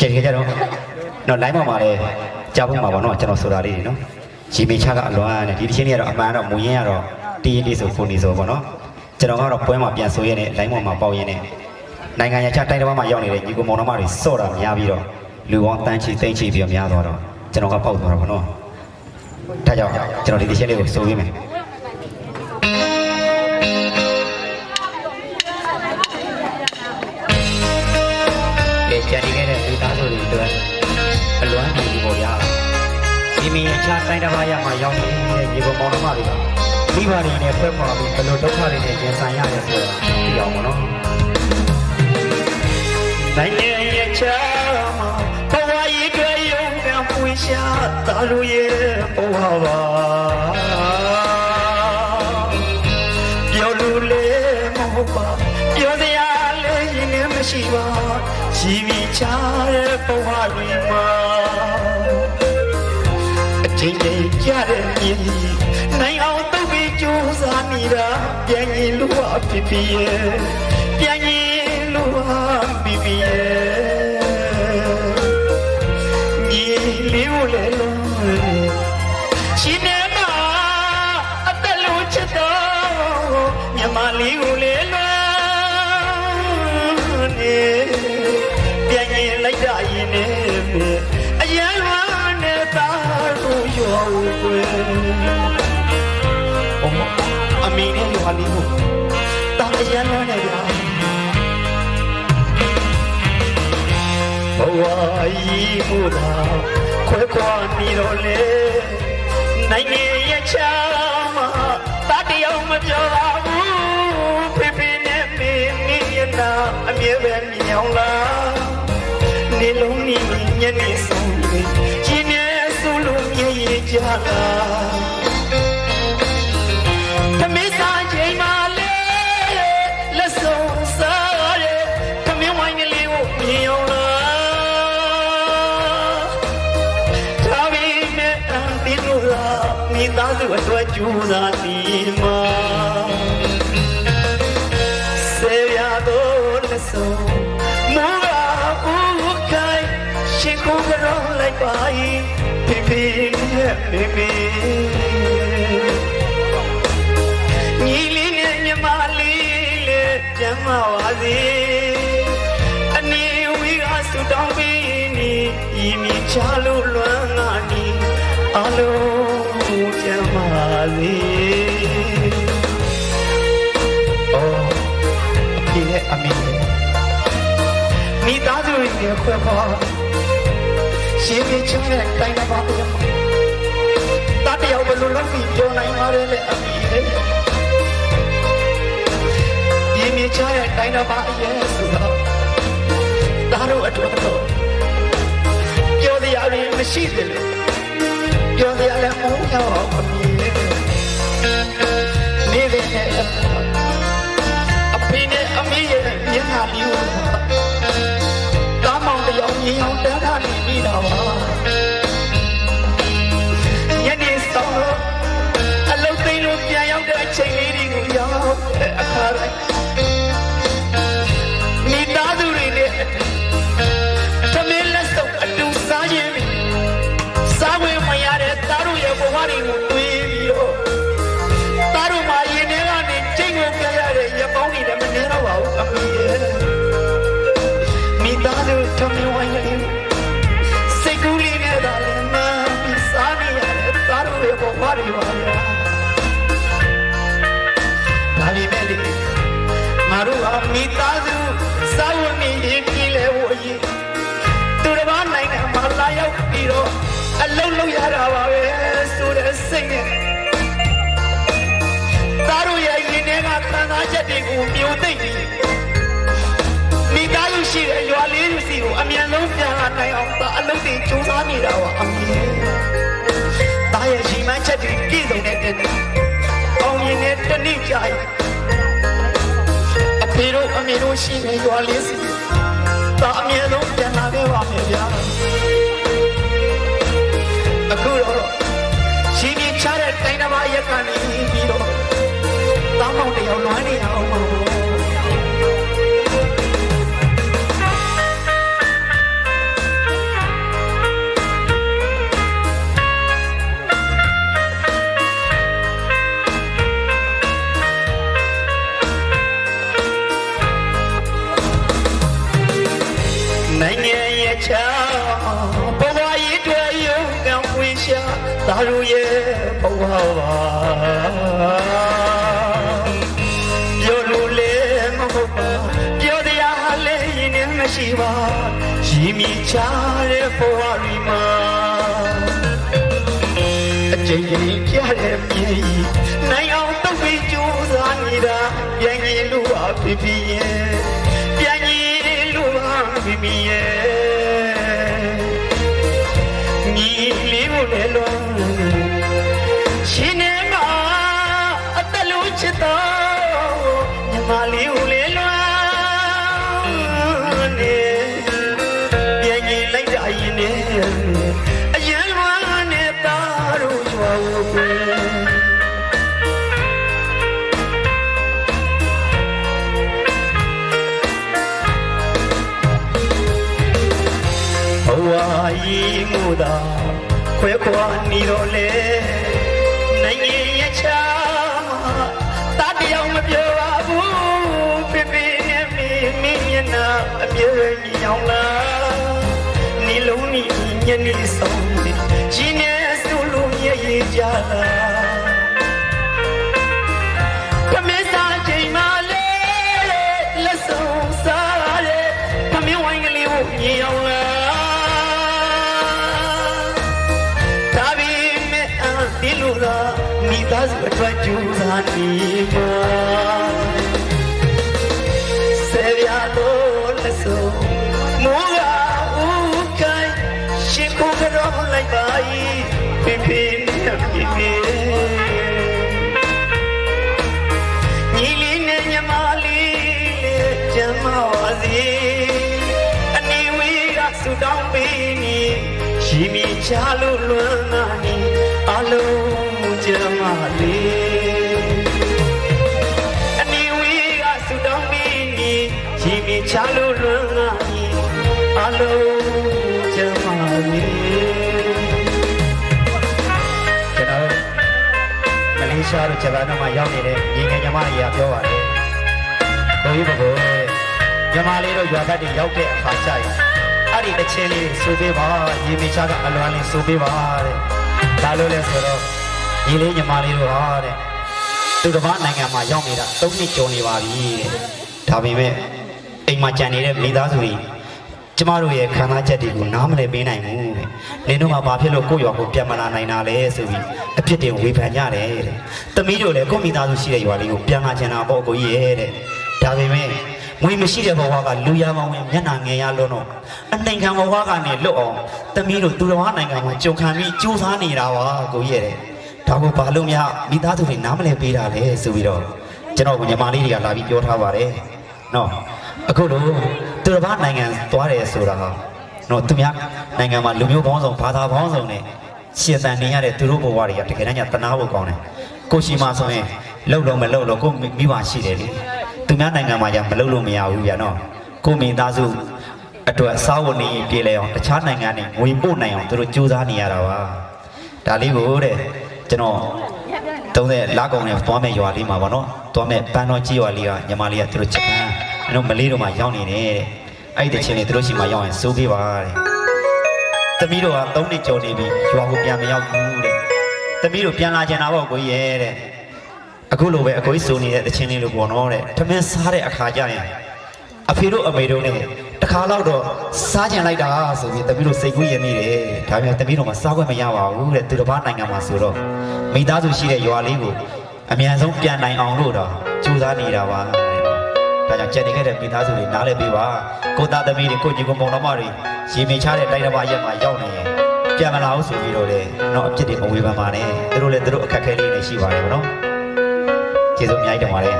ကဲကြကြတော့နော် line ပေါ်မှာလည်းကြားဖို့မှာပေါ့နော်ကျွန်တော်ဆိုတာလေးတွေနော်ရီမေချကအလွမ်းနဲ့ဒီတစ်ချင်းလေးကတော့အမှန်တော့မူရင်းကတော့တီးရင်လေးဆိုခုန်နေဆိုပေါ့နော်ကျွန်တော်ကတော့ပွဲမှာပြန်ဆိုရတဲ့ line ပေါ်မှာပေါက်ရင်းနဲ့နိုင်ငံရခြားတိုင်းတစ်ပါးမှာရောက်နေတဲ့ညီကိုမောင်နှမတွေစော့တာများပြီးတော့လူပေါင်းတန်းချီသိန်းချီပြီးတော့များသွားတော့ကျွန်တော်ကပေါက်သွားတာပေါ့နော်ဒါကြောင့်ကျွန်တော်ဒီတစ်ချင်းလေးကိုဆိုပေးမယ်ကဲကြံ စီမီအချတိုင်းတစ်ပါးရမှာရောက်နေတဲ့ညီကောင်မောင်နှမတွေကမိဘတွေနဲ့ဖွဲ့ပေါ်ပြီးဘယ်လိုဒုက္ခတွေနဲ့ရင်ဆိုင်ရတယ်ဆိုတာသိအောင်ပါနော်နိုင်ငံရဲ့ချာမှာဘဝရေးတွေရုံကပွေရှာတာလူရဲ့ဘဝပါပြောလို့လေမဟုတ်ပါပြောစရာလည်းရင်နဲ့မရှိပါရှိမိချတဲ့ဘဝတွေမှာအ ချိန်ချင်းကြတဲ့မြေနိုင်အောင်တုတ်ပြီးကြိုးစားနေတာပြန်ရင်လူဟာဖြစ်ဖြစ်ရဲ့ပြန်ရင် ကြီးမှုသာခွဲခွာနေတော့လေနိုင်ငံရဲ့ချာမတတယောက်မပြောပါဘူးဖေဖေနဲ့မေမေရနာအမြဲပဲမြောင်လာနေလုံးနေညနေဆုံးလေရှင်နဲ့ဆိုလို့မြေရကြလာ အတွက်ကြိုးစားနေမှာဆေးရတော့လက်ဆုံးမူရာဦးခိုင်ရှင်ကိုကြောလိုက်ပါ၏ဖေဖေနဲ့မေမေညီလေးနဲ့ညီမလေးလေးပြန်မပါစေအနည်းဝီကဆူတောင်းပြီးနီဤမြချလို့လွမ်းငါနီအလုံး ပြန်ပါစေအော်အဖေနဲ့အမေနဲ့မိသားစုတွေနဲ့ခွဲခွာရှင်ပြချင်တဲ့တိုင်းတစ်ပါးပြန်ပါတတယောက်ဘယ်လိုလုပ်ပြီးပြောနိုင်ပါလဲလေအမေလေဒီမြချရဲ့တိုင်းတစ်ပါးအရေးဆိုတော့ဒါတို့အတွက်တော့ပြောတရားတွေမရှိသေးလို့ပြောတရားလ ည်းမဟုတ်တော့အ ရဲ့ဘဝတွေပါဗျာဒါပေမဲ့လေငါတို့ဟာမိသားစုစားဝတ်နေရေးပြည်လဲဝရေးသူတစ်ပါးနိုင်ငံမှာလာရောက်ပြီးတော့အလုံးလုံးရတာပါပဲဆိုတဲ့စိတ်နဲ့သားတို့ရဲ့ရင်ထဲကခံစားချက်တွေကိုမျိုးသိမ့်ပြီးမိသားစုရှိတဲ့ရွာလေးစုစီကိုအမြန်ဆုံးပြန်လာနိုင်အောင်ဒါအလုပ်တွေစူးစမ်းနေတာပါအမေဒါရဲ့ရှိ မှန်းချက်တွေပြည့်စုံတဲ့တနေ့အောင်ရင်နဲ့တနေ့ကြာရင်အဖေတို့အမေတို့ရှိတဲ့ရွာလေးစီဒါအမြန်ဆုံးပြန်လာခဲ့ပါမယ်ဗျာအခုတော့ရှိမြချတဲ့တိုင်းတစ်ပါးရက်ကနေပြီးတော့တောင်းမောင်တယောက်လွမ်းနေအောင်ပါ ချာဘဝရေးတွေရုံကံဝင်ရှာသာလူရဲ့ဘဝပါပြောလို့လေမဟုတ်ပါပြောတရားလည်းရင်နဲ့မရှိပါရည်မြချတဲ့ဘဝရီမှာအကျဉ်းကြီးပြတဲ့မြေကြီးနိုင်အောင်တုတ်ပြီးကြိုးစားနေတာပြန်ရင်လို့ပါဖြစ်ဖြစ်ရဲ့ပြန်ရင်လို့ပါဖြ စ်ဖြစ်ရဲ့ညီလေးကိုလည်းလုံးရှင်နေမှာအတလူချစ်တော်ညီမလေးကိုလည်းလွ ဘဝကြီးမှုသာခွဲခွာနေတော့လေနိုင်ငံရချာတတ်တယောက်မပြောပါဘူးပြပြနဲ့မင်းမင်းမျက်နှာအပြည့်ကြီးအောင်လားနေလုံးနီညနေဆောင်ရှင်နဲ့ဆူလို့ရရကြလား မိသားစုအတွက်ကြိုးစားနေမှာဆေရတော့လက်ဆုံးမိုးကဦးကိုင်းရှင်ကိုကတော့လိုက်ပါ၏ပြပြနဲ့ပြပြညီလေးနဲ့ညီမလေးလေးကျမ်းမာပါစေအနေဝေးကဆူတောင်းပေးနေရှိမိချလို့လွမ်းနာနေအလုံး ကျမ်းမာလေးအနေဝေးကဆူတောင်းပေးနေရှိမိချလို့လွမ်းနာနေအလုံးကျမ်းမာလေးကျွန်တော်မလေးရှားတို့ဂျပန်တို့မှာရောက်နေတဲ့ညီငယ်ညီမကြီးကပြောပါတယ်။ကိုကြီးဘကိုညီမလေးတို့ရွာဘက်တွေရောက်တဲ့အခါကျရင်အဲ့ဒီတစ်ချင်းလေးဆိုပေးပါညီမချာကအလွမ်းလေးဆိုပေးပါတဲ့။ဒါလို့လဲဆိုတော့ ညီလေးညီမလေးတို့ဟာတဲ့သူတစ်ပါးနိုင်ငံမှာရောက်နေတာ၃နှစ်ကျော်နေပါပြီတဲ့။ဒါပေမဲ့အိမ်မှာကြံနေတဲ့မိသားစုတွေကျမတို့ရဲ့ခံစားချက်တွေကိုနားမလည်ပေးနိုင်ဘူးတဲ့။နင်တို့ကဘာဖြစ်လို့ကိုယ့်ရွာကိုပြန်မလာနိုင်တာလဲဆိုပြီးအဖြစ်တင်ဝေဖန်ကြတယ်တဲ့။သမီးတို့လည်းကိုယ့်မိသားစုရှိတဲ့ရွာလေးကိုပြန်လာချင်တာပေါ့ကိုကြီးရဲ့တဲ့။ဒါပေမဲ့ငွေမရှိတဲ့ဘဝကလူရမောင်ဝင်မျက်နှာငယ်ရလုံးတော့အနိုင်ခံဘဝကနေလွတ်အောင်သမီးတို့သူတော်နိုင်ငံမှာကြုံခံပြီးကြိုးစားနေတာပါကိုကြီးရဲ့တဲ့။ ဒါကိုဘာလို့များမိသားစုတွေနားမလည်ပေးတာလဲဆိုပြီးတော့ကျွန်တော်ကညီမလေးတွေကလာပြီးပြောထားပါတယ်။နော်အခုလို့သူတစ်ပါးနိုင်ငံသွားတယ်ဆိုတာဟာနော်သူများနိုင်ငံမှာလူမျိုးပေါင်းစုံဘာသာပေါင်းစုံနဲ့ရှင်သန်နေရတဲ့သူတို့ဘဝတွေကတကယ်တမ်းကျတနာဖို့ကောင်းတယ်။ကိုရှိမှဆိုရင်လှုပ်လို့မလှုပ်လို့ကိုမိမရှိတယ်လေ။သူများနိုင်ငံမှာじゃမလှုပ်လို့မရဘူးဗျာနော်။ကိုမိသားစုအတွက်အစားဝတ်နေရေးပြေလဲအောင်တခြားနိုင်ငံတွေငွေပို့နိုင်အောင်သူတို့ကြိုးစားနေရတာပါ။ဒါလေးကိုတဲ့ ကျွန်တော်တုံးတဲ့လာကောင်နဲ့သွားမဲ့ရွာလေးမှာပေါ့နော်သွားမဲ့ပန်းတော်ကြီးရွာလေးကညီမလေးကသူတို့ဂျပန်အဲ့တော့မလေးတို့မှာရောက်နေတယ်တဲ့အဲ့ဒီတချင်းလေးသူတို့ရှိမှရောက်ရင်စိုးပေးပါတဲ့သမီးတို့က၃နှစ်ကျော်နေပြီရွာကိုပြန်မရောက်ဘူးတဲ့သမီးတို့ပြန်လာကြတာပေါ့ကိုကြီးရဲ့တဲ့အခုလိုပဲအကိုကြီးစိုးနေတဲ့တချင်းလေးလိုပေါ့နော်တဲ့ထမင်းစားတဲ့အခါကျရင်အဖေတို့အမေတို့နဲ့ တခါတော့တော့စားကြင်လိုက်တာဆိုပြီးသမီးတို့စိတ်ကူးရမိတယ်ဒါပေမဲ့သမီးတို့ကစားခွင့်မရပါဘူးတဲ့သူတစ်ပါးနိုင်ငံမှာဆိုတော့မိသားစုရှိတဲ့ရွာလေးကိုအမြန်ဆုံးပြန်နိုင်အောင်လို့တော့ကြိုးစားနေတာပါတဲ့နော်ဒါကြောင့်ကြံနေခဲ့တဲ့မိသားစုတွေနားလည်ပေးပါကိုသားသမီးတွေကိုညီကိုမောင်နှမတွေရေမေချတဲ့တိုက်တစ်ပါးရက်မှာရောက်နေရင်ပြန်မလာဘူးဆိုပြီးတော့လေနော်အပြစ်တွေမဝေဖန်ပါနဲ့သူတို့လည်းသူတို့အခက်အခဲလေးတွေရှိပါတယ်ဗောနော်ကျေးဇူးအများကြီးတင်ပါတယ်